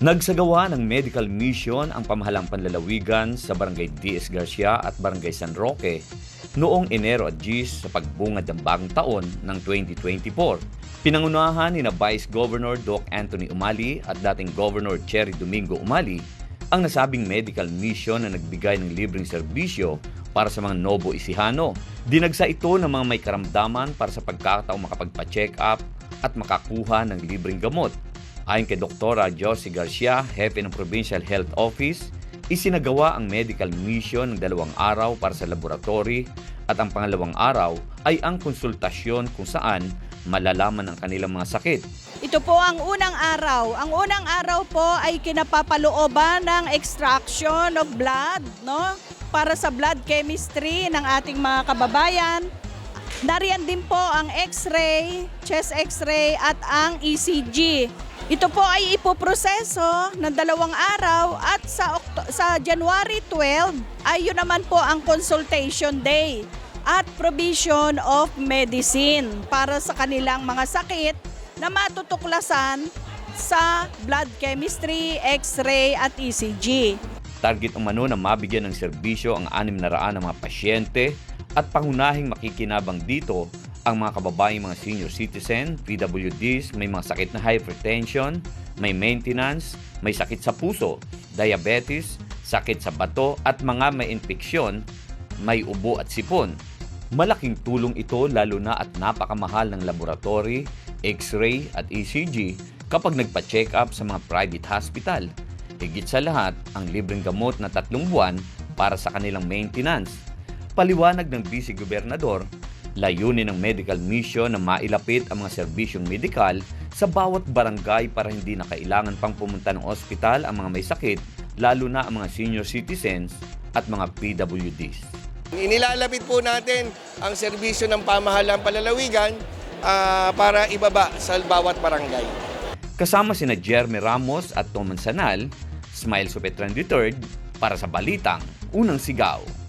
Nagsagawa ng medical mission ang pamahalang panlalawigan sa Barangay D.S. Garcia at Barangay San Roque noong Enero at Gis sa pagbungad ng bagong taon ng 2024. Pinangunahan ni na Vice Governor Doc Anthony Umali at dating Governor Cherry Domingo Umali ang nasabing medical mission na nagbigay ng libreng serbisyo para sa mga Nobo Isihano. Dinagsa ito ng mga may karamdaman para sa pagkakataong makapagpa-check up at makakuha ng libreng gamot. Ayon kay Dr. Josie Garcia, Hepe ng Provincial Health Office, isinagawa ang medical mission ng dalawang araw para sa laboratory at ang pangalawang araw ay ang konsultasyon kung saan malalaman ang kanilang mga sakit. Ito po ang unang araw. Ang unang araw po ay kinapapalooban ng extraction of blood, no? Para sa blood chemistry ng ating mga kababayan. Nariyan din po ang x-ray, chest x-ray at ang ECG. Ito po ay ipoproseso ng dalawang araw at sa, Oct- sa January 12 ay yun naman po ang consultation day at provision of medicine para sa kanilang mga sakit na matutuklasan sa blood chemistry, x-ray at ECG. Target umano na mabigyan ng serbisyo ang anim na raan ng mga pasyente at pangunahing makikinabang dito ang mga kababayang mga senior citizen, PWDs, may mga sakit na hypertension, may maintenance, may sakit sa puso, diabetes, sakit sa bato at mga may infeksyon, may ubo at sipon. Malaking tulong ito lalo na at napakamahal ng laboratory, x-ray at ECG kapag nagpa-check up sa mga private hospital. Higit sa lahat, ang libreng gamot na tatlong buwan para sa kanilang maintenance. Paliwanag ng Vice Gobernador, layunin ng medical mission na mailapit ang mga serbisyong medikal sa bawat barangay para hindi na kailangan pang pumunta ng ospital ang mga may sakit, lalo na ang mga senior citizens at mga PWDs. Inilalapit po natin ang serbisyo ng pamahalang palalawigan ah, para ibaba sa bawat barangay. Kasama sina Jeremy Ramos at Tom Sanal, Smile Supetran III para sa Balitang Unang Sigaw.